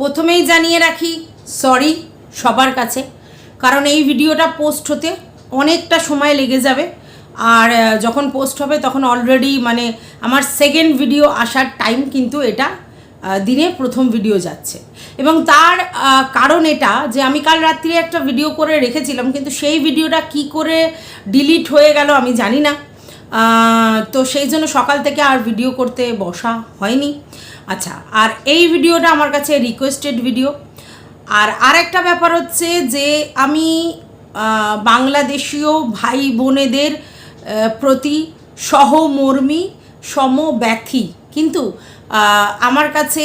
প্রথমেই জানিয়ে রাখি সরি সবার কাছে, কারণ এই ভিডিওটা পোস্ট হতে অনেকটা সময় লেগে যাবে। আর যখন পোস্ট হবে তখন অলরেডি মানে আমার সেকেন্ড ভিডিও আসার টাইম কিন্তু এটা দিনে প্রথম ভিডিও যাচ্ছে। এবং তার কারণ এটা যে আমি কাল রাত্রি একটা ভিডিও করে রেখেছিলাম, কিন্তু সেই ভিডিওটা কি করে ডিলিট হয়ে গেল আমি জানি না। তো সেই জন্য সকাল থেকে আর ভিডিও করতে বসা হয়নি। আচ্ছা আর এই ভিডিওটা আমার কাছে রিকোয়েস্টেড ভিডিও আর আরেকটা ব্যাপার হচ্ছে যে আমি বাংলাদেশীয় ভাই বোনেদের প্রতি সহমর্মী, সমব্যথী। কিন্তু আমার কাছে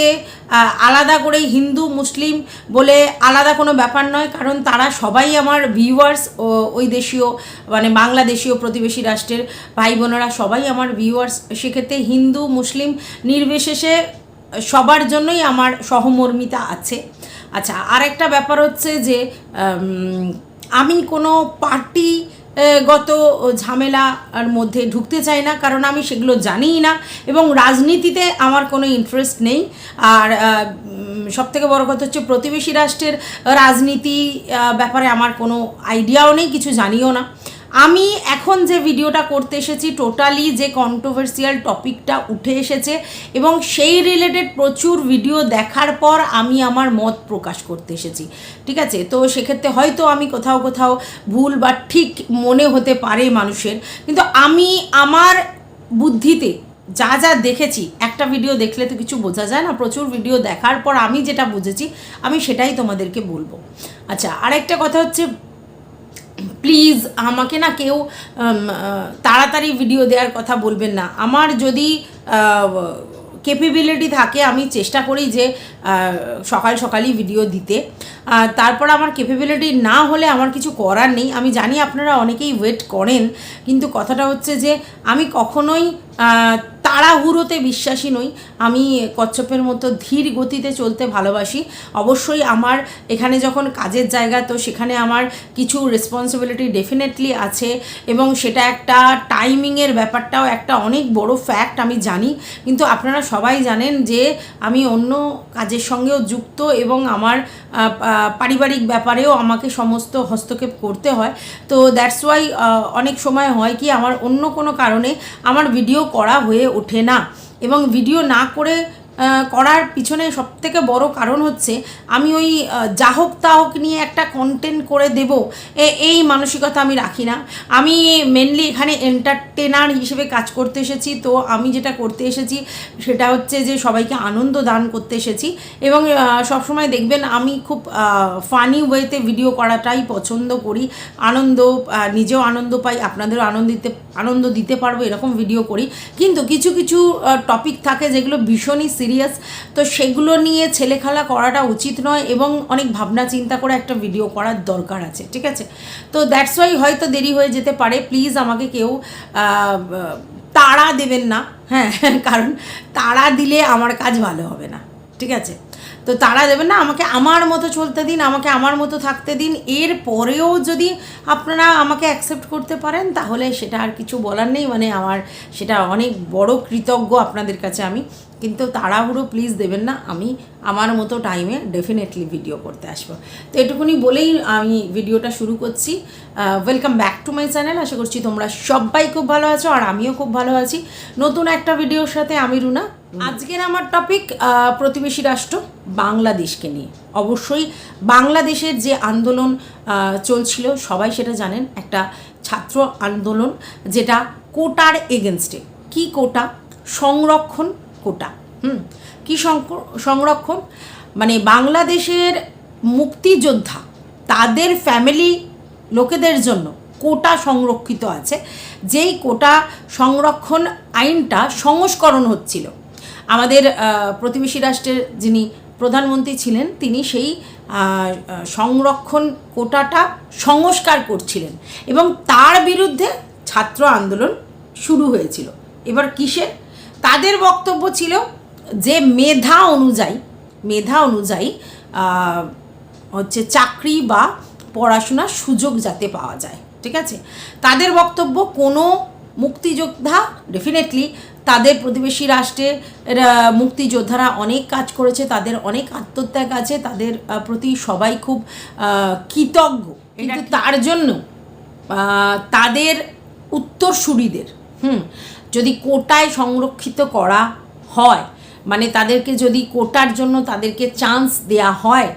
আলাদা করে হিন্দু, মুসলিম বলে আলাদা কোনো ব্যাপার নয়, কারণ তারা সবাই আমার ভিউয়ার্স ওই দেশীয় মানে বাংলাদেশীয় প্রতিবেশী রাষ্ট্রের ভাই বোনেরা সবাই আমার ভিউয়ার্স সেক্ষেত্রে হিন্দু, মুসলিম নির্বিশেষে সবার জন্যই আমার সহমর্মিতা আছে। আচ্ছা আর একটা ব্যাপার হচ্ছে যে আমি কোনো পার্টি গত ঝামেলার মধ্যে ঢুকতে চাই না, কারণ আমি সেগুলো জানিই না এবং রাজনীতিতে আমার কোনো ইন্টারেস্ট নেই। আর সব থেকে বড়ো কথা হচ্ছে প্রতিবেশী রাষ্ট্রের রাজনীতি ব্যাপারে আমার কোনো আইডিয়াও নেই, কিছু জানিও না। আমি এখন যে ভিডিওটা করতে এসেছি টোটালি যে কন্ট্রোভার্সিয়াল টপিকটা উঠে এসেছে এবং সেই রিলেটেড প্রচুর ভিডিও দেখার পর আমি আমার মত প্রকাশ করতে এসেছি। ঠিক আছে? তো সেক্ষেত্রে হয়তো আমি কোথাও কোথাও ভুল বা ঠিক মনে হতে পারে মানুষের, কিন্তু আমি আমার বুদ্ধিতে যা যা দেখেছি, একটা ভিডিও দেখলে তো কিছু বোঝা যায় না, প্রচুর ভিডিও দেখার পর আমি যেটা বুঝেছি, আমি সেটাই তোমাদেরকে বলব। আচ্ছা আরেকটা কথা হচ্ছে প্লিজ আমাকে না কেউ তাড়াতাড়ি ভিডিও দেওয়ার কথা বলবেন না। আমার যদি কেপেবিলিটি থাকে, আমি চেষ্টা করি যে সকাল সকালই ভিডিও দিতে। তারপর আমার কেপেবিলিটি না হলে আমার কিছু করার নেই। আমি জানি আপনারা অনেকেই ওয়েট করেন, কিন্তু কথাটা হচ্ছে যে, আমি কখনোই তাড়াহুড়োতে বিশ্বাসী নই। আমি কচ্ছপের মতো ধীর গতিতে চলতে ভালোবাসি। অবশ্যই আমার এখানে যখন কাজের জায়গা, তো সেখানে আমার কিছু রেসপন্সিবিলিটি ডেফিনেটলি আছে এবং সেটা একটা টাইমিংয়ের ব্যাপারটাও একটা অনেক বড় ফ্যাক্ট আমি জানি। কিন্তু আপনারা সবাই জানেন যে আমি অন্য কাজের সঙ্গেও যুক্ত এবং আমার পারিবারিক ব্যাপারেও আমাকে সমস্ত হস্তক্ষেপ করতে হয়। তো দ্যাটস ওয়াই অনেক সময় হয় কি, আমার অন্য কোনো কারণে আমার ভিডিও করা হয়ে ওঠে না। এবং ভিডিও না করে করার পিছনে সবথেকে বড় কারণ হচ্ছে আমি ওই যা হোক তা হোক নিয়ে একটা কন্টেন্ট করে দেব। এই মানসিকতা আমি রাখি না। আমি মেনলি এখানে এন্টারটেনার হিসেবে কাজ করতে এসেছি। তো আমি যেটা করতে এসেছি সেটা হচ্ছে যে সবাইকে আনন্দ দান করতে এসেছি। এবং সবসময় দেখবেন আমি খুব ফানি ওয়েতে ভিডিও করাটাই পছন্দ করি। আনন্দ নিজেও আনন্দ পাই, আপনাদেরও আনন্দ দিতে আনন্দ দিতে পারব, এরকম ভিডিও করি। কিন্তু কিছু কিছু টপিক থাকে যেগুলো ভীষণই সিরিয়াস। তো সেগুলো নিয়ে ছেলেখেলা করাটা উচিত নয় এবং অনেক ভাবনা চিন্তা করে একটা ভিডিও করার দরকার আছে, ঠিক আছে? তো দ্যাটস ওয়াই হয়তো দেরি হয়ে যেতে পারে। প্লিজ আমাকে কেউ তাড়া দেবেন না হ্যাঁ কারণ তাড়া দিলে আমার কাজ ভালো হবে না, ঠিক আছে? তো তারা দেবেন না, আমাকে আমার মতো চলতে দিন, আমাকে আমার মতো থাকতে দিন। এর পরেও যদি আপনারা আমাকে অ্যাকসেপ্ট করতে পারেন, তাহলে সেটা আর কিছু বলার নেই। মানে আমার সেটা অনেক বড় কৃতজ্ঞ আপনাদের কাছে আমি। কিন্তু তাড়াহুড়ো প্লিজ দেবেন না আমি আমার মতো টাইমে ডেফিনেটলি ভিডিও করতে আসব। তো এটুকুনি বলেই আমি ভিডিওটা শুরু করছি। Welcome back to my channel আশা করছি তোমরা সবাই খুব ভালো আছো আর আমিও খুব ভালো আছি। নতুন একটা ভিডিওর সাথে আমি রুনা। আজকের আমার টপিক প্রতিবেশী রাষ্ট্র বাংলাদেশকে নিয়ে। অবশ্যই বাংলাদেশের যে আন্দোলন চলছিল সবাই সেটা জানেন একটা ছাত্র আন্দোলন যেটা কোটার এগেনস্টে কি কোটা? সংরক্ষণ কোটা। হুম? কি সংরক্ষণ? মানে বাংলাদেশের মুক্তিযোদ্ধা, তাদের ফ্যামিলি লোকেদের জন্য কোটা সংরক্ষিত আছে। যেই কোটা সংরক্ষণ আইনটা সংস্করণ হচ্ছিল। আমাদের প্রতিবেশী রাষ্ট্রের যিনি প্রধানমন্ত্রী ছিলেন, তিনি সেই সংরক্ষণ কোটাটা সংস্কার করছিলেন এবং তার বিরুদ্ধে ছাত্র আন্দোলন শুরু হয়েছিল। এবার কিসের? তাদের বক্তব্য ছিল যে মেধা অনুযায়ী মেধা অনুযায়ী হচ্ছে চাকরি বা পড়াশোনার সুযোগ যাতে পাওয়া যায় ঠিক আছে? তাদের বক্তব্য কোনো মুক্তিযোদ্ধা ডেফিনেটলি তাদের প্রতিবেশী রাষ্ট্রে এরা মুক্তিযোদ্ধারা অনেক কাজ করেছে তাদের অনেক আত্মত্যাগ আছে তাদের প্রতি সবাই খুব কৃতজ্ঞ। কিন্তু তার জন্য তাদের উত্তরসূরিদের হুম যদি কোটায় সংরক্ষিত করা হয় মানে তাদেরকে যদি কোটার জন্য তাদেরকে চান্স দেয়া হয়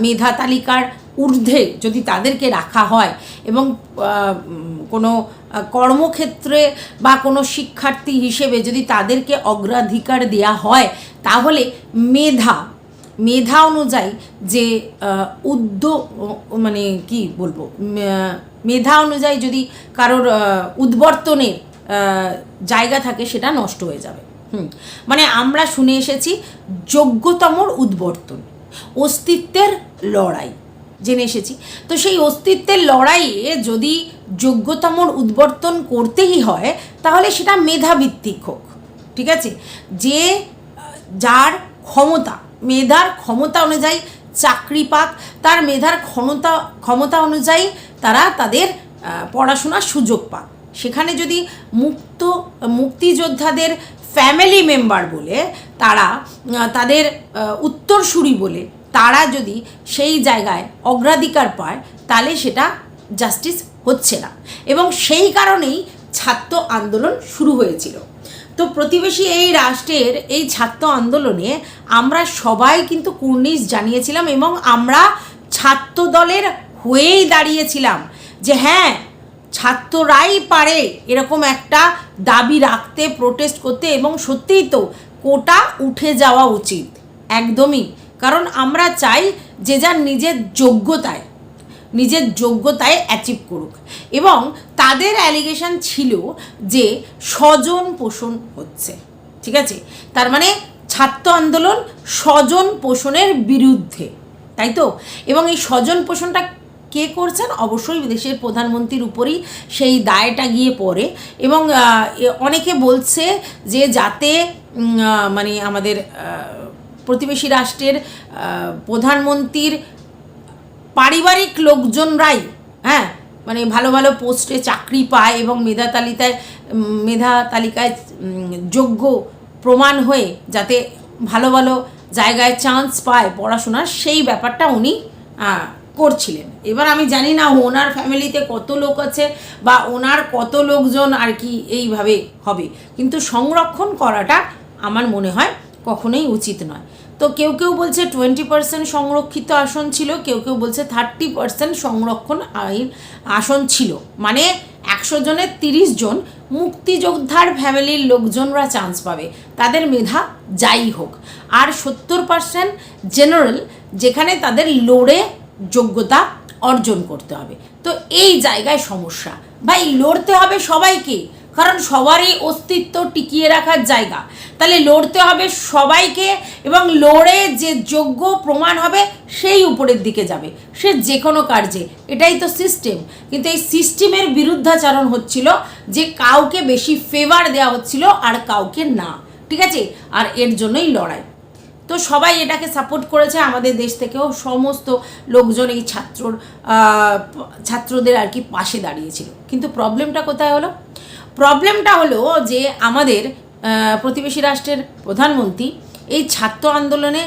মেধা তালিকার ঊর্ধ্বে যদি তাদেরকে রাখা হয় এবং কোনো কর্মক্ষেত্রে বা কোনো শিক্ষার্থী হিসেবে যদি তাদেরকে অগ্রাধিকার দেয়া হয়, তাহলে মেধা মেধা অনুযায়ী যে উদ্যোগ মানে কি বলব মেধা অনুযায়ী যদি কারোর উদ্বর্তনের জায়গা থাকে সেটা নষ্ট হয়ে যাবে। হুম। মানে আমরা শুনে এসেছি যোগ্যতমর উদ্বর্তন, অস্তিত্বের লড়াই, জেনে এসেছি। তো সেই অস্তিত্বের লড়াইয়ে যদি যোগ্যতমর উদ্বর্তন করতেই হয়, তাহলে সেটা মেধাভিত্তিক হোক, ঠিক আছে? যে, যার ক্ষমতা, মেধার ক্ষমতা অনুযায়ী চাকরি পাক, তার মেধার ক্ষমতা ক্ষমতা অনুযায়ী তারা তাদের পড়াশোনার সুযোগ পাক। সেখানে যদি মুক্ত, মুক্তিযোদ্ধাদের ফ্যামিলি মেম্বার বলে, তারা তাদের উত্তরসূরি বলে, তারা যদি সেই জায়গায় অগ্রাধিকার পায়, তাহলে সেটা জাস্টিস হচ্ছে না। এবং সেই কারণেই ছাত্র আন্দোলন শুরু হয়েছিল। তো প্রতিবেশী এই রাষ্ট্রের এই ছাত্র আন্দোলনে আমরা সবাই কিন্তু কুর্নিশ জানিয়েছিলাম এবং আমরা ছাত্র দলের হয়েই দাঁড়িয়েছিলাম যে হ্যাঁ ছাত্ররাই পারে এরকম একটা দাবি রাখতে প্রোটেস্ট করতে এবং সত্যিই তো কোটা উঠে যাওয়া উচিত। একদমই। কারণ আমরা চাই যে যার নিজের যোগ্যতায় নিজের যোগ্যতায় অ্যাচিভ করুক। এবং তাদের অ্যালিগেশন ছিল যে স্বজন পোষণ হচ্ছে। ঠিক আছে? তার মানে ছাত্র আন্দোলন স্বজন পোষণের বিরুদ্ধে। তাই তো? এবং এই স্বজন পোষণটা কে করছেন? অবশ্যই দেশের প্রধানমন্ত্রীর উপরই সেই দায়টা গিয়ে পড়ে। এবং অনেকে বলছে যে যাতে মানে আমাদের প্রতিবেশী রাষ্ট্রের প্রধানমন্ত্রীর পারিবারিক লোকজনরাই হ্যাঁ মানে ভালো ভালো পোস্টে চাকরি পায় এবং মেধা তালিকায় মেধা তালিকায় যোগ্য প্রমাণ হয়ে যাতে ভালো ভালো জায়গায় চান্স পায় পড়াশোনার, সেই ব্যাপারটা উনি করছিলেন। এবার আমি জানি না ওনার ফ্যামিলিতে কত লোক আছে বা ওনার কত লোকজন আর কি এইভাবে হবে। কিন্তু সংরক্ষণ করাটা আমার মনে হয় কখনোই উচিত নয়। তো কেউ কেউ বলছে টোয়েন্টি পার্সেন্ট সংরক্ষিত আসন ছিল, কেউ কেউ বলছে থার্টি পার্সেন্ট সংরক্ষণ আইন আসন ছিল। মানে একশো জনের তিরিশ জন মুক্তিযোদ্ধার ফ্যামিলির লোকজনরা চান্স পাবে। তাদের মেধা যাই হোক। আর সত্তর পার্সেন্ট জেনারেল যেখানে তাদের লড়ে যোগ্যতা অর্জন করতে হবে। তো এই জায়গায় সমস্যা। ভাই, লড়তে হবে সবাইকে, কারণ সবারই অস্তিত্ব টিকিয়ে রাখার জায়গা। তাহলে লড়তে হবে সবাইকে এবং লড়ে যে যোগ্য প্রমাণ হবে সেই উপরের দিকে যাবে। সে যে কোনো কার্যে। এটাই তো সিস্টেম কিন্তু এই সিস্টেমের বিরুদ্ধাচারণ হচ্ছিল যে কাউকে বেশি ফেভার দেওয়া হচ্ছিল আর কাউকে না। ঠিক আছে? আর এর জন্যই লড়াই। তো সবাই এটাকে সাপোর্ট করেছে। আমাদের দেশ থেকেও সমস্ত লোকজন এই ছাত্রর ছাত্রদের আর কি পাশে দাঁড়িয়েছিল। কিন্তু প্রবলেমটা কোথায় হলো? প্রবলেমটা হলো যে আমাদের প্রতিবেশী রাষ্ট্রের প্রধানমন্ত্রী এই ছাত্র আন্দোলনে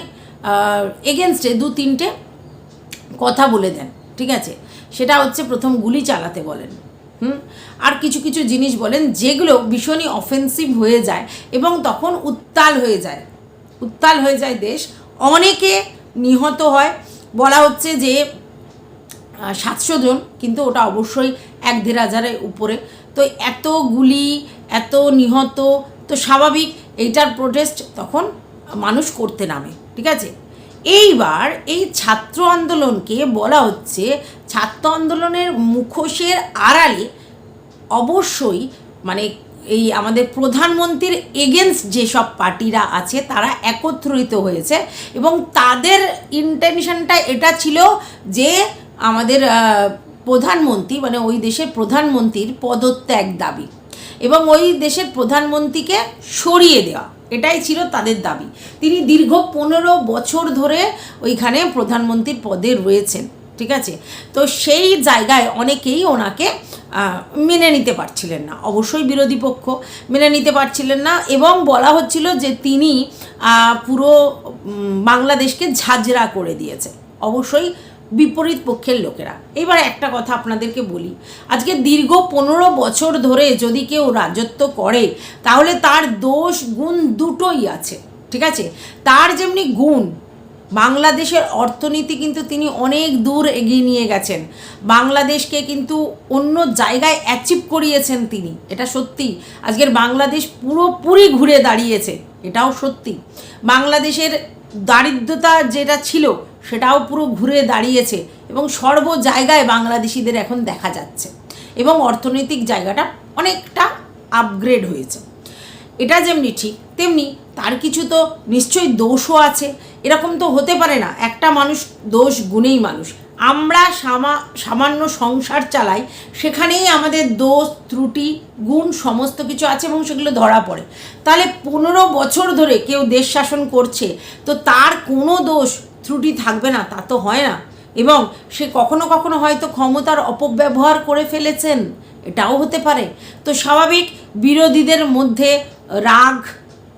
এগেনস্টে দু তিনটে কথা বলে দেন, ঠিক আছে? সেটা হচ্ছে প্রথম গুলি চালাতে বলেন, হুম? আর কিছু কিছু জিনিস বলেন যেগুলো ভীষণই অফেন্সিভ হয়ে যায় এবং তখন উত্তাল হয়ে যায়। উত্তাল হয়ে যায় দেশ। অনেকে নিহত হয়। বলা হচ্ছে যে সাতশো জন, কিন্তু ওটা অবশ্যই এক দেড় হাজারের উপরে। তো এত গুলি এত নিহত, তো স্বাভাবিক এইটার প্রোটেস্ট তখন মানুষ করতে নামে, ঠিক আছে? এইবার এই ছাত্র আন্দোলনকে বলা হচ্ছে, ছাত্র আন্দোলনের মুখোশের আড়ালে অবশ্যই মানে এই আমাদের প্রধানমন্ত্রীর এগেনস্ট যেসব পার্টিরা আছে, তারা একত্রিত হয়েছে এবং তাদের ইন্টেনশনটা এটা ছিল যে আমাদের প্রধানমন্ত্রী মানে ওই দেশের প্রধানমন্ত্রীর পদত্যাগ দাবি এবং ওই দেশের প্রধানমন্ত্রীকে সরিয়ে দেওয়া, এটাই ছিল তাদের দাবি। তিনি দীর্ঘ পনেরো বছর ধরে ওইখানে প্রধানমন্ত্রীর পদে রয়েছেন। ঠিক আছে? তো সেই জায়গায় অনেকেই ওনাকে মেনে নিতে পারছিলেন না। অবশ্যই বিরোধী পক্ষ মেনে নিতে পারছিলেন না এবং বলা হচ্ছিল যে তিনি পুরো বাংলাদেশকে ঝাঁঝরা করে দিয়েছে। অবশ্যই বিপরীত পক্ষের লোকেরা। এবার একটা কথা আপনাদেরকে বলি। আজকে দীর্ঘ পনেরো বছর ধরে যদি কেউ রাজত্ব করে, তাহলে তার দোষ, গুণ দুটোই আছে। ঠিক আছে? তার যেমনি গুণ বাংলাদেশের অর্থনীতি কিন্তু তিনি অনেক দূর এগিয়ে নিয়ে গেছেন। বাংলাদেশকে কিন্তু অন্য জায়গায় অ্যাচিভ করিয়েছেন তিনি। এটা সত্যি। আজকের বাংলাদেশ পুরোপুরি ঘুরে দাঁড়িয়েছে। এটাও সত্যি। বাংলাদেশের দারিদ্রতা যেটা ছিল, সেটাও পুরো ঘুরে দাঁড়িয়েছে এবং সর্ব জায়গায় বাংলাদেশিদের এখন দেখা যাচ্ছে। এবং অর্থনৈতিক জায়গাটা অনেকটা আপগ্রেড হয়েছে। এটা যেমনি ঠিক, তেমনি তার কিছু তো নিশ্চয়ই দোষও আছে। এরকম তো হতে পারে না, একটা মানুষ দোষ গুণেই মানুষ। আমরা সামা, সামান্য সংসার চালাই, সেখানেই আমাদের দোষ, ত্রুটি, গুণ সমস্ত কিছু আছে এবং সেগুলো ধরা পড়ে। তাহলে পনেরো বছর ধরে কেউ দেশ শাসন করছে, তো তার কোনো দোষ, ত্রুটি থাকবে না, তা তো হয় না। এবং সে কখনো কখনো হয়তো ক্ষমতার অপব্যবহার করে ফেলেছেন, এটাও হতে পারে। তো স্বাভাবিক বিরোধীদের মধ্যে রাগ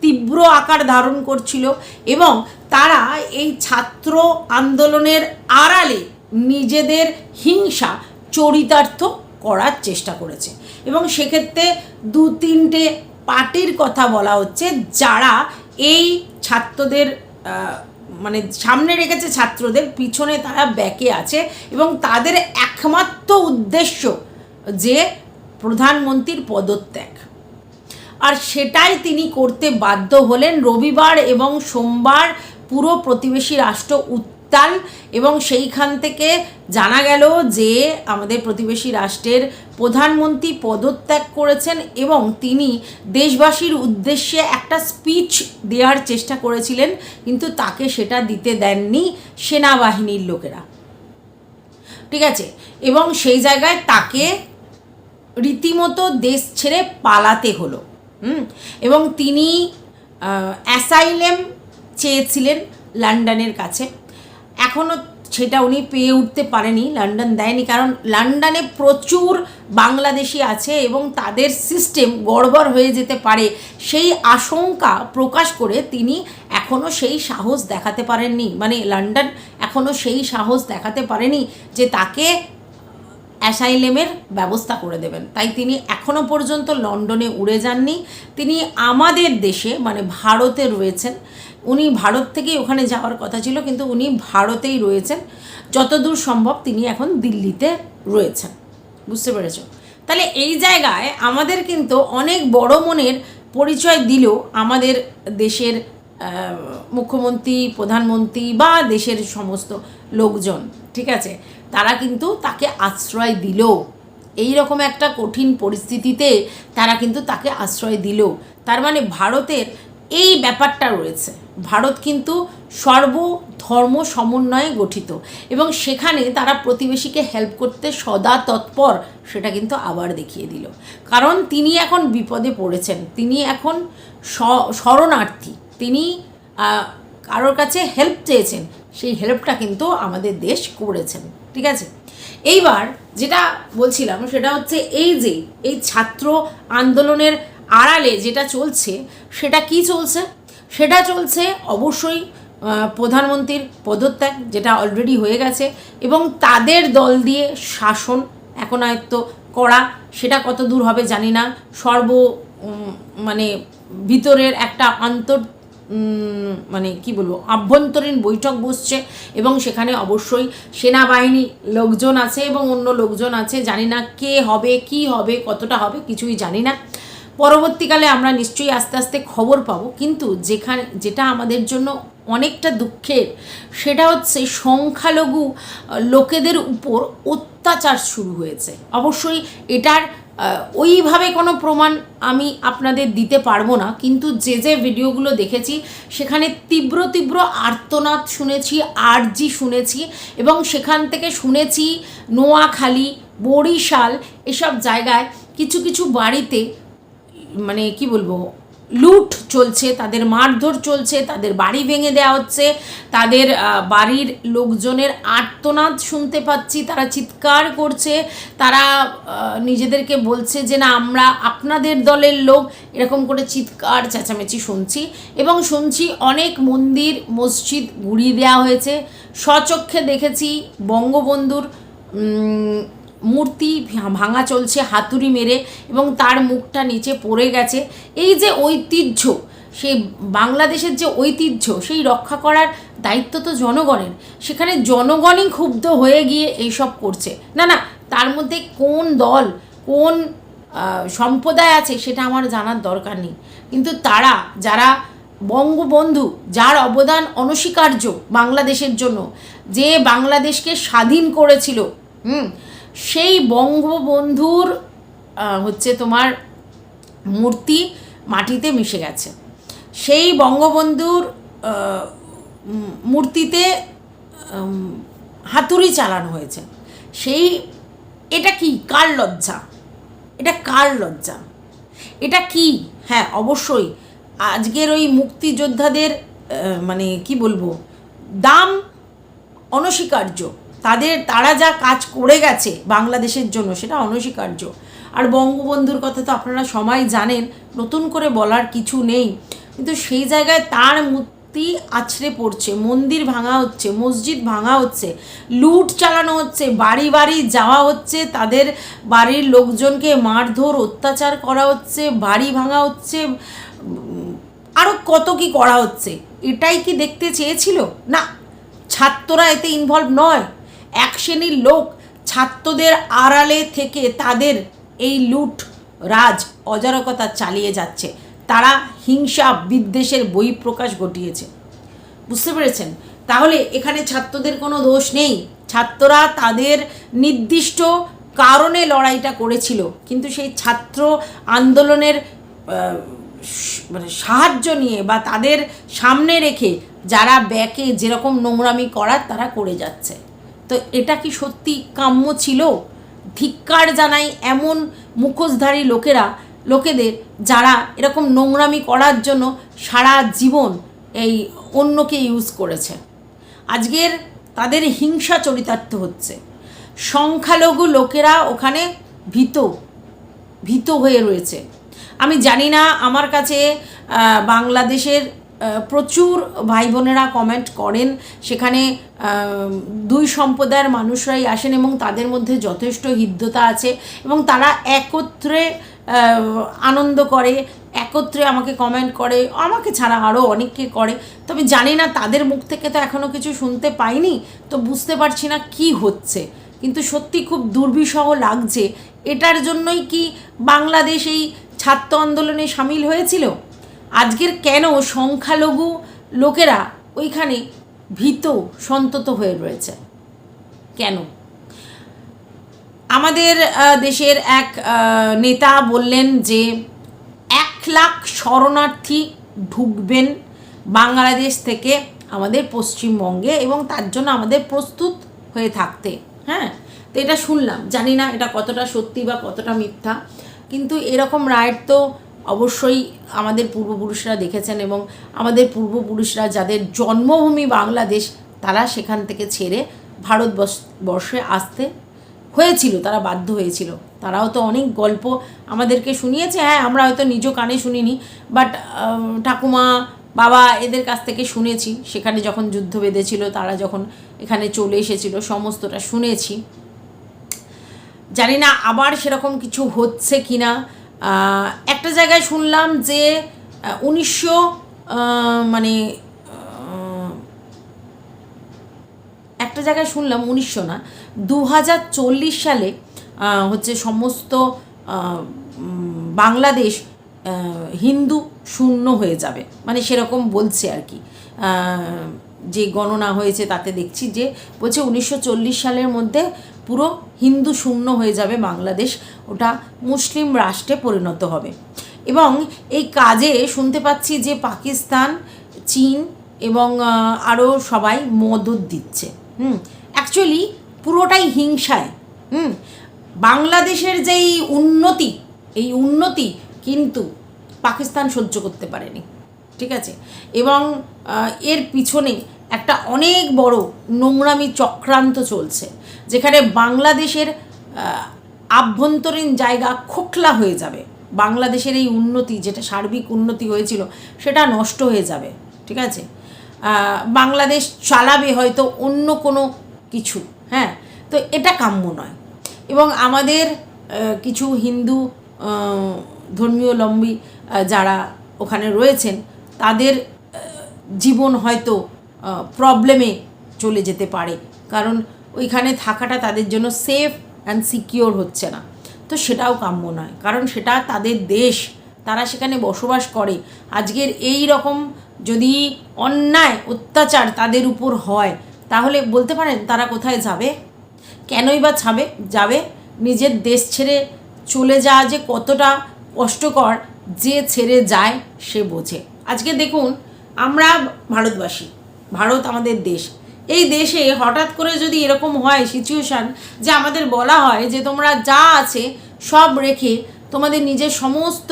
তীব্র আকার ধারণ করছিল এবং তারা এই ছাত্র আন্দোলনের আড়ালে নিজেদের হিংসা চরিতার্থ করার চেষ্টা করেছে। এবং সেক্ষেত্রে দু তিনটে পার্টির কথা বলা হচ্ছে যারা এই ছাত্রদের মানে সামনে রেখেছে ছাত্রদের, পিছনে তারা ব্যাকে আছে এবং তাদের একমাত্র উদ্দেশ্য যে প্রধানমন্ত্রীর পদত্যাগ। আর সেটাই তিনি করতে বাধ্য হলেন। রবিবার এবং সোমবার পুরো প্রতিবেশী রাষ্ট্র উত্তাল এবং সেইখান থেকে জানা গেল যে আমাদের প্রতিবেশী রাষ্ট্রের প্রধানমন্ত্রী পদত্যাগ করেছেন এবং তিনি দেশবাসীর উদ্দেশ্যে একটা স্পিচ দেওয়ার চেষ্টা করেছিলেন, কিন্তু তাকে সেটা দিতে দেননি সেনাবাহিনীর লোকেরা। ঠিক আছে? এবং সেই জায়গায় তাকে রীতিমতো দেশ ছেড়ে পালাতে হলো। এবং তিনি অ্যাসাইলেম চেয়েছিলেন লন্ডনের কাছে। এখনও সেটা উনি পেয়ে উঠতে পারেনি, লন্ডন দেয়নি, কারণ লন্ডনে প্রচুর বাংলাদেশি আছে এবং তাদের সিস্টেম গড়বড় হয়ে যেতে পারে সেই আশঙ্কা প্রকাশ করে তিনি এখনও সেই সাহস দেখাতে পারেননি। মানে লন্ডন এখনও সেই সাহস দেখাতে পারেনি যে তাকে অ্যাসাইলেমের ব্যবস্থা করে দেবেন। তাই তিনি এখনও পর্যন্ত লন্ডনে উড়ে যাননি। তিনি আমাদের দেশে মানে ভারতে রয়েছেন। উনি ভারত থেকেই ওখানে যাওয়ার কথা ছিল, কিন্তু উনি ভারতেই রয়েছেন। যতদূর সম্ভব তিনি এখন দিল্লিতে রয়েছেন। বুঝতে পেরেছ? তাহলে এই জায়গায় আমাদের কিন্তু অনেক বড় মনের পরিচয় দিল আমাদের দেশের মুখ্যমন্ত্রী, প্রধানমন্ত্রী বা দেশের সমস্ত লোকজন, ঠিক আছে? তারা কিন্তু তাকে আশ্রয় দিল। এই রকম একটা কঠিন পরিস্থিতিতে তারা কিন্তু তাকে আশ্রয় দিল। তার মানে ভারতের এই ব্যাপারটা রয়েছে। ভারত কিন্তু সর্বধর্ম সমন্বয়ে গঠিত এবং সেখানে তারা প্রতিবেশীকে হেল্প করতে সদা তৎপর সেটা কিন্তু আবার দেখিয়ে দিল। কারণ তিনি এখন বিপদে পড়েছেন। তিনি এখন শরণার্থী। তিনি কারোর কাছে হেল্প চেয়েছেন। সেই হেল্পটা কিন্তু আমাদের দেশ করেছেন। ঠিক আছে? এইবার যেটা বলছিলাম সেটা হচ্ছে এই যে এই ছাত্র আন্দোলনের আড়ালে যেটা চলছে সেটা কি চলছে? সেটা চলছে অবশ্যই প্রধানমন্ত্রীর পদত্যাগ যেটা অলরেডি হয়ে গেছে এবং তাদের দল দিয়ে শাসন এখন হয়তো করা সেটা কত দূর হবে জানি না। সর্ব মানে ভিতরের একটা আন্তর উম, মানে কি বলব, আভ্যন্তরীণ বৈঠক বসছে এবং সেখানে অবশ্যই সেনাবাহিনী লোকজন আছে এবং অন্য লোকজন আছে। জানি না কে হবে, কি হবে, কতটা হবে, কিছুই জানি না। পরবর্তীকালে আমরা নিশ্চয়ই আস্তে আস্তে খবর পাবো। কিন্তু যেখানে, যেটা আমাদের জন্য অনেকটা দুঃখের, সেটা হচ্ছে সংখ্যালঘু লোকেদের উপর অত্যাচার শুরু হয়েছে। অবশ্যই এটার ওইভাবে কোনো প্রমাণ আমি আপনাদের দিতে পারব না, কিন্তু যে যে ভিডিওগুলো দেখেছি, সেখানে তীব্র তীব্র আর্তনাদ শুনেছি, আরজি শুনেছি, এবং সেখান থেকে শুনেছি নোয়াখালী, বরিশাল, এসব জায়গায় কিছু কিছু বাড়িতে মানে কি বলব লুট চলছে, তাদের মারধর চলছে, তাদের বাড়ি ভেঙে দেওয়া হচ্ছে, তাদের বাড়ির লোকজনের আর্তনাদ শুনতে পাচ্ছি, তারা চিৎকার করছে, তারা নিজেদেরকে বলছে যে না, আমরা আপনাদের দলের লোক, এরকম করে চিৎকার, চেঁচামেচি শুনছি এবং শুনছি অনেক মন্দির, মসজিদ গুড়িয়ে দেওয়া হয়েছে। স্বচক্ষে দেখেছি বঙ্গবন্ধুর মূর্তি ভাঙা চলছে, হাতুড়ি মেরে এবং তার মুখটা নিচে পড়ে গেছে। এই যে ঐতিহ্য সেই বাংলাদেশের যে ঐতিহ্য, সেই রক্ষা করার দায়িত্ব তো জনগণের। সেখানে জনগণই ক্ষুব্ধ হয়ে গিয়ে এইসব করছে। না না, তার মধ্যে কোন দল, কোন সম্প্রদায় আছে সেটা আমার জানার দরকার নেই। কিন্তু তারা, যারা বঙ্গবন্ধু, যার অবদান অনস্বীকার্য বাংলাদেশের জন্য, যে বাংলাদেশকে স্বাধীন করেছিল, হুম সেই বঙ্গবন্ধুর হচ্ছে তোমার মূর্তি মাটিতে মিশে গেছে। সেই বঙ্গবন্ধুর মূর্তিতে হাতুড়ি চালানো হয়েছে। সেই, এটা কি? কার লজ্জা? এটা কার লজ্জা? এটা কি? হ্যাঁ অবশ্যই। আজকের ওই মুক্তিযোদ্ধাদের মানে কি বলব? দাম অনস্বীকার্য। তাদের, তারা যা কাজ করে গেছে বাংলাদেশের জন্য সেটা অনস্বীকার্য। আর বঙ্গবন্ধুর কথা তো আপনারা সবাই জানেন, নতুন করে বলার কিছু নেই। কিন্তু সেই জায়গায় তার মূর্তি আছড়ে পড়ছে, মন্দির ভাঙা হচ্ছে, মসজিদ ভাঙা হচ্ছে, লুট চালানো হচ্ছে, বাড়ি বাড়ি যাওয়া হচ্ছে, তাদের বাড়ির লোকজনকে মারধর, অত্যাচার করা হচ্ছে, বাড়ি ভাঙা হচ্ছে আরও কত কি করা হচ্ছে? এটাই কি দেখতে চেয়েছিল? না, ছাত্ররা এতে ইনভলভ নয়। এক শ্রেণির লোক ছাত্রদের আড়ালে থেকে তাদের এই লুট রাজ অজারকতা চালিয়ে যাচ্ছে। তারা হিংসা বিদ্বেষের বই প্রকাশ ঘটিয়েছে। বুঝতে পেরেছেন? তাহলে এখানে ছাত্রদের কোনো দোষ নেই। ছাত্ররা তাদের নির্দিষ্ট কারণে লড়াইটা করেছিল। কিন্তু সেই ছাত্র আন্দোলনের মানে সাহায্য নিয়ে বা তাদের সামনে রেখে যারা ব্যাকে যেরকম নোংরামি করার তারা করে যাচ্ছে। তো এটা কি সত্যি কাম্য ছিল? ধিক্কার জানাই এমন মুখোশধারী লোকেরা, লোকেদের যারা এরকম নোংরামি করার জন্য সারা জীবন এই অন্যকে ইউজ করেছে। আজকের তাদের হিংসা চরিতার্থ হচ্ছে। সংখ্যালঘু লোকেরা ওখানে ভীত ভীত হয়ে রয়েছে। আমি জানি না আমার কাছে বাংলাদেশের প্রচুর ভাই বোনেরা কমেন্ট করেন। সেখানে দুই সম্প্রদায়ের মানুষরাই আসেন এবং তাদের মধ্যে যথেষ্ট হৃদ্যতা আছে এবং তারা একত্রে আনন্দ করে, একত্রে আমাকে কমেন্ট করে, আমাকে ছাড়া আরও অনেককে করে। তবে জানি না, তাদের মুখ থেকে তো এখনও কিছু শুনতে পাইনি, তো বুঝতে পারছি না কি হচ্ছে। কিন্তু সত্যি খুব দুর্বিষহ লাগছে। এটার জন্যই কি বাংলাদেশ এই ছাত্র আন্দোলনে সামিল হয়েছিল? আজকের কেন সংখ্যালঘু লোকেরা ওইখানে ভীত, সন্তত হয়ে রয়েছে? কেন? আমাদের দেশের এক নেতা বললেন যে, এক লাখ শরণার্থী ঢুকবেন বাংলাদেশ থেকে আমাদের পশ্চিমবঙ্গে এবং তার জন্য আমাদের প্রস্তুত হয়ে থাকতে। হ্যাঁ? তো এটা শুনলাম। জানি না এটা কতটা সত্যি বা কতটা মিথ্যা। কিন্তু এরকম রায়ের তো অবশ্যই আমাদের পূর্বপুরুষরা দেখেছেন এবং আমাদের পূর্বপুরুষরা যাদের জন্মভূমি বাংলাদেশ, তারা সেখান থেকে ছেড়ে ভারতবর্ষ বর্ষে আসতে হয়েছিল, তারা বাধ্য হয়েছিল। তারাও তো অনেক গল্প আমাদেরকে শুনিয়েছে। হ্যাঁ আমরা হয়তো নিজ কানে শুনিনি বাট ঠাকুমা, বাবা এদের কাছ থেকে শুনেছি। সেখানে যখন যুদ্ধ বেঁধেছিল, তারা যখন এখানে চলে এসেছিল, সমস্তটা শুনেছি। জানি না আবার সেরকম কিছু হচ্ছে কি না একটা জায়গায় শুনলাম যে উনিশশো মানে একটা জায়গায় শুনলাম, উনিশশো না দু হাজার চল্লিশ সালে হচ্ছে সমস্ত বাংলাদেশ হিন্দু শূন্য হয়ে যাবে। মানে সেরকম বলছে আর কি। যে গণনা হয়েছে তাতে দেখছি যে, বলছে উনিশশো চল্লিশ সালের মধ্যে পুরো হিন্দু শূন্য হয়ে যাবে বাংলাদেশ। ওটা মুসলিম রাষ্ট্রে পরিণত হবে। এবং এই কাজে শুনতে পাচ্ছি যে পাকিস্তান, চীন এবং আরও সবাই মদত দিচ্ছে। হুম অ্যাকচুয়ালি পুরোটাই হিংসায়। হুম, বাংলাদেশের যে এই উন্নতি এই উন্নতি কিন্তু পাকিস্তান সহ্য করতে পারেনি। ঠিক আছে? এবং এর পিছনে একটা অনেক বড় নোংরামি চক্রান্ত চলছে, যেখানে বাংলাদেশের আভ্যন্তরীণ জায়গা খোকলা হয়ে যাবে। বাংলাদেশের এই উন্নতি, যেটা সার্বিক উন্নতি হয়েছিল, সেটা নষ্ট হয়ে যাবে, ঠিক আছে? বাংলাদেশ চালাবে হয়তো অন্য কোনো কিছু হ্যাঁ? তো এটা কাম্য নয়। এবং আমাদের কিছু হিন্দু ধর্মীয়লম্বী যারা ওখানে রয়েছেন, তাদের জীবন হয়তো প্রবলেমে চলে যেতে পারে। কারণ ওইখানে থাকাটা তাদের জন্য সেফ অ্যান্ড সিকিওর হচ্ছে না। তো সেটাও কাম্য নয়। কারণ সেটা তাদের দেশ। তারা সেখানে বসবাস করে। আজকের এই রকম যদি অন্যায়, অত্যাচার তাদের উপর হয়, তাহলে বলতে পারেন তারা কোথায় যাবে? কেনই বা ছাবে, যাবে? নিজের দেশ ছেড়ে চলে যাওয়া যে কতটা কষ্টকর, যে ছেড়ে যায় সে বোঝে। আজকে দেখুন, আমরা ভারতবাসী। ভারত আমাদের দেশ। এই দেশে হঠাৎ করে যদি এরকম হয় সিচুয়েশান যে আমাদের বলা হয় যে তোমরা যা আছে সব রেখে তোমাদের নিজের সমস্ত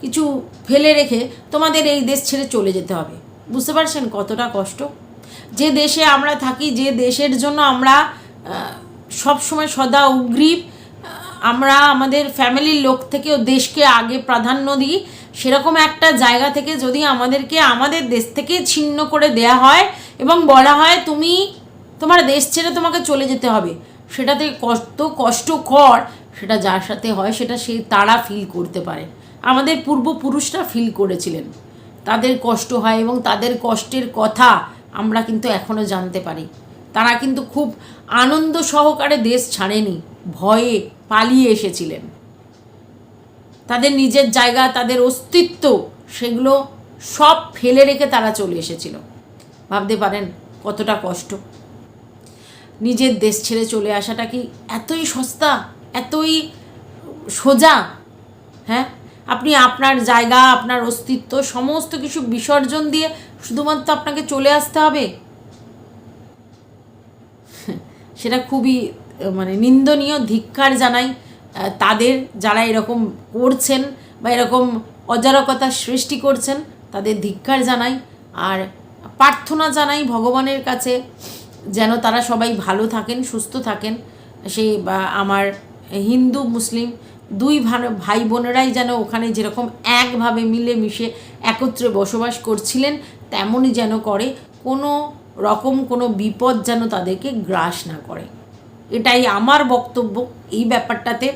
কিছু ফেলে রেখে তোমাদের এই দেশ ছেড়ে চলে যেতে হবে। বুঝতে পারছেন কতটা কষ্ট? যে দেশে আমরা থাকি, যে দেশের জন্য আমরা সব সময় সদা উগ্রীব আমরা আমাদের ফ্যামিলির লোক থেকেও দেশকে আগে প্রাধান্য দিই সেরকম একটা জায়গা থেকে যদি আমাদেরকে আমাদের দেশ থেকে ছিন্ন করে দেয়া হয় এবং বলা হয় তুমি তোমার দেশ ছেড়ে তোমাকে চলে যেতে হবে, সেটাতে কষ্ট, কষ্টকর সেটা যার সাথে হয় সেটা সে তারা ফিল করতে পারে। আমাদের পূর্বপুরুষরা ফিল করেছিলেন। তাদের কষ্ট হয় এবং তাদের কষ্টের কথা আমরা কিন্তু এখনও জানতে পারি। তারা কিন্তু খুব আনন্দ সহকারে দেশ ছাড়েনি, ভয়ে পালিয়ে এসেছিলেন। তাদের নিজের জায়গা তাদের অস্তিত্ব সেগুলো সব ফেলে রেখে তারা চলে এসেছিল। ভাবতে পারেন কতটা কষ্ট। নিজের দেশ ছেড়ে চলে আসাটা কি এতই সস্তা এতই সোজা? হ্যাঁ? আপনি আপনার জায়গা আপনার অস্তিত্ব সমস্ত কিছু বিসর্জন দিয়ে শুধুমাত্র আপনাকে চলে আসতে হবে? সেটা খুবই মানে নিন্দনীয় ধিক্কার আহ, তাদের যারা এরকম করছেন বা এরকম অজারকতা সৃষ্টি করছেন, তাদের ধিক্কার জানাই আর প্রার্থনা জানাই ভগবানের কাছে যেন তারা সবাই ভালো থাকেন, সুস্থ থাকেন। সেই আমার হিন্দু, মুসলিম দুই ভাই বোনেরাই যেন ওখানে যেরকম একভাবে মিলে মিশে একত্রে বসবাস করছিলেন, তেমনই যেন করে। কোনো রকম কোনো বিপদ যেন তাদেরকে গ্রাস না করে। এটাই আমার বক্তব্য এই ব্যাপারটাতে।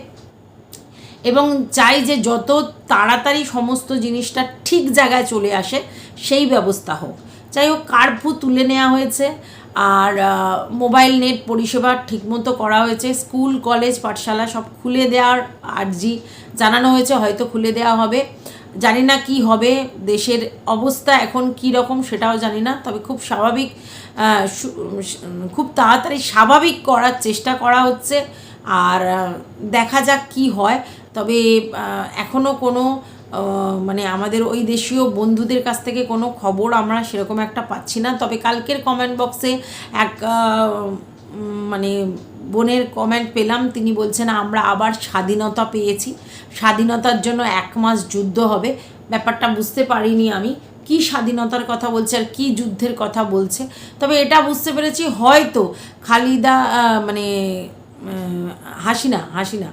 এবং চাই যে যত তাড়াতাড়ি সমস্ত জিনিসটা ঠিক জায়গায় চলে আসে, সেই ব্যবস্থা হোক। যাই হোক কার্ফু তুলে নেওয়া হয়েছে, আর মোবাইল নেট পরিষেবা ঠিকমতো করা হয়েছে। স্কুল, কলেজ, পাঠশালা সব খুলে দেওয়ার আর্জি জানানো হয়েছে, হয়তো খুলে দেওয়া হবে। জানি না কি হবে, দেশের অবস্থা এখন কি রকম সেটাও জানি না, তবে খুব স্বাভাবিক খুব তাড়াতাড়ি স্বাভাবিক করার চেষ্টা করা হচ্ছে। আর দেখা যাক কি হয়। তবে আহ, এখনও কোনো মানে আমাদের ওই দেশীয় বন্ধুদের কাছ থেকে কোনো খবর আমরা সেরকম একটা পাচ্ছি না। তবে কালকের কমেন্ট বক্সে এক মানে বোনের কমেন্ট পেলাম। তিনি বলছেন আমরা আবার স্বাধীনতা পেয়েছি। স্বাধীনতার জন্য এক মাস যুদ্ধ হবে। ব্যাপারটা বুঝতে পারিনি আমি। কি স্বাধীনতার কথা বলছে আর কি যুদ্ধের কথা বলছে? তবে এটা বুঝতে পেরেছি হয়তো খালিদা মানে হাসিনা হাসিনা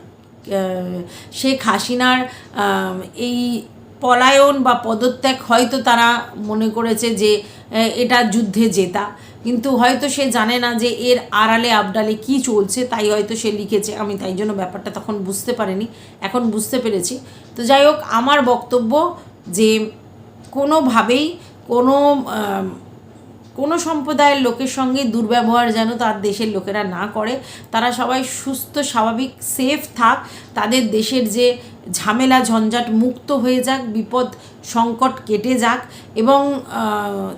শেখ হাসিনার এই পলায়ন বা পদত্যাগ হয়তো তারা মনে করেছে যে এটা যুদ্ধে জেতা। কিন্তু হয়তো সে জানে না যে এর আড়ালে আবডালে কি চলছে, তাই হয়তো সে লিখেছে। আমি তাই জন্য ব্যাপারটা তখন বুঝতে পারিনি, এখন বুঝতে পেরেছি। তো যাই হোক, আমার বক্তব্য যে কোনোভাবেই কোনো কোনো সম্প্রদায়ের লোকের সঙ্গে দুর্ব্যবহার যেন তার দেশের লোকেরা না করে, তারা সবাই সুস্থ, স্বাভাবিক সেফ থাক। তাদের দেশের যে ঝামেলা, ঝঞ্ঝাট মুক্ত হয়ে যাক, বিপদ, সংকট কেটে যাক এবং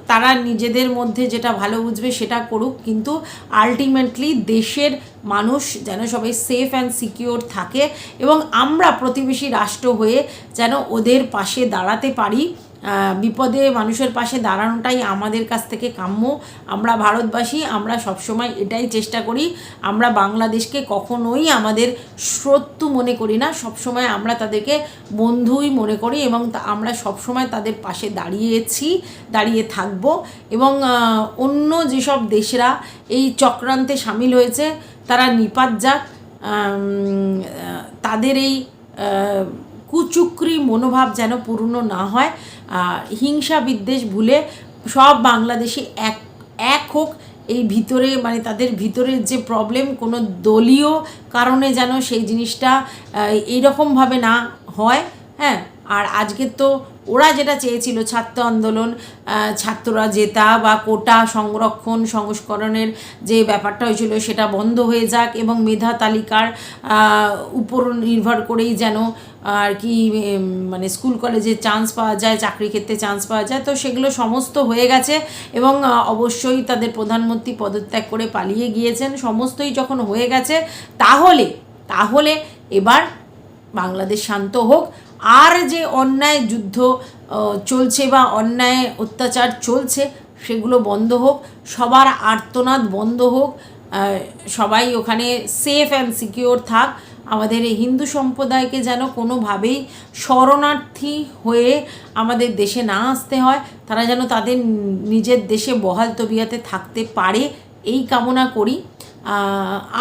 তারা নিজেদের মধ্যে যেটা ভালো বুঝবে সেটা করুক। কিন্তু আলটিমেটলি দেশের মানুষ যেন সবাই সেফ অ্যান্ড সিকিওর থাকে এবং আমরা প্রতিবেশী রাষ্ট্র হয়ে যেন ওদের পাশে দাঁড়াতে পারি। বিপদে মানুষের পাশে দাঁড়ানোটাই আমাদের কাছ থেকে কাম্য। আমরা ভারতবাসী, আমরা সবসময় এটাই চেষ্টা করি, আমরা বাংলাদেশকে কখনোই আমাদের শত্রু মনে করি না, সবসময় আমরা তাদেরকে বন্ধুই মনে করি এবং আমরা সবসময় তাদের পাশে দাঁড়িয়েছি, দাঁড়িয়ে থাকব এবং অন্য যেসব দেশরা এই চক্রান্তে সামিল হয়েছে, তারা নিপাত যাক তাদের এই কুচুকরি মনোভাব যেন পূর্ণ না হয়। হিংসা বিদ্বেষ ভুলে সব বাংলাদেশি এক এক হোক, এই ভিতরে মানে তাদের ভিতরের যে প্রবলেম কোনো দলীয় কারণে যেন সেই জিনিসটা এইরকমভাবে না হয় হ্যাঁ? আর আজকে তো ওরা যেটা চেয়েছিল, ছাত্র আন্দোলন ছাত্ররা জেতা বা কোটা সংরক্ষণ, সংস্করণের যে ব্যাপারটা হয়েছিল সেটা বন্ধ হয়ে যাক এবং মেধা তালিকার উপর নির্ভর করেই যেন আর কি মানে স্কুল কলেজে চান্স পাওয়া যায়, চাকরি ক্ষেত্রে চান্স পাওয়া যায়, তো সেগুলো সমস্ত হয়ে গেছে এবং অবশ্যই তাদের প্রধানমন্ত্রী পদত্যাগ করে পালিয়ে গিয়েছেন। সমস্তই যখন হয়ে গেছে, তাহলে তাহলে এবার বাংলাদেশ শান্ত হোক। আর যে অন্যায় যুদ্ধ চলছে বা অন্যায় অত্যাচার চলছে, সেগুলো বন্ধ হোক, সবার আর্তনাদ বন্ধ হোক সবাই ওখানে সেফ অ্যান্ড সিকিওর থাক। আমাদের এই হিন্দু সম্প্রদায়কে যেন কোনোভাবেই শরণার্থী হয়ে আমাদের দেশে না আসতে হয়, তারা যেন তাদের নিজের দেশে বহাল তবিয়াতে থাকতে পারে, এই কামনা করি।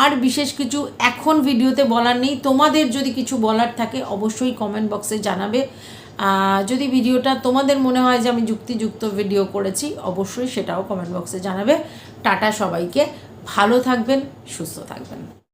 আর বিশেষ কিছু এখন ভিডিওতে বলার নেই। তোমাদের যদি কিছু বলার থাকে, অবশ্যই কমেন্ট বক্সে জানাবে। যদি ভিডিওটা তোমাদের মনে হয় যে আমি যুক্তিযুক্ত ভিডিও করেছি, অবশ্যই সেটাও কমেন্ট বক্সে জানাবে। টাটা সবাইকে। ভালো থাকবেন, সুস্থ থাকবেন।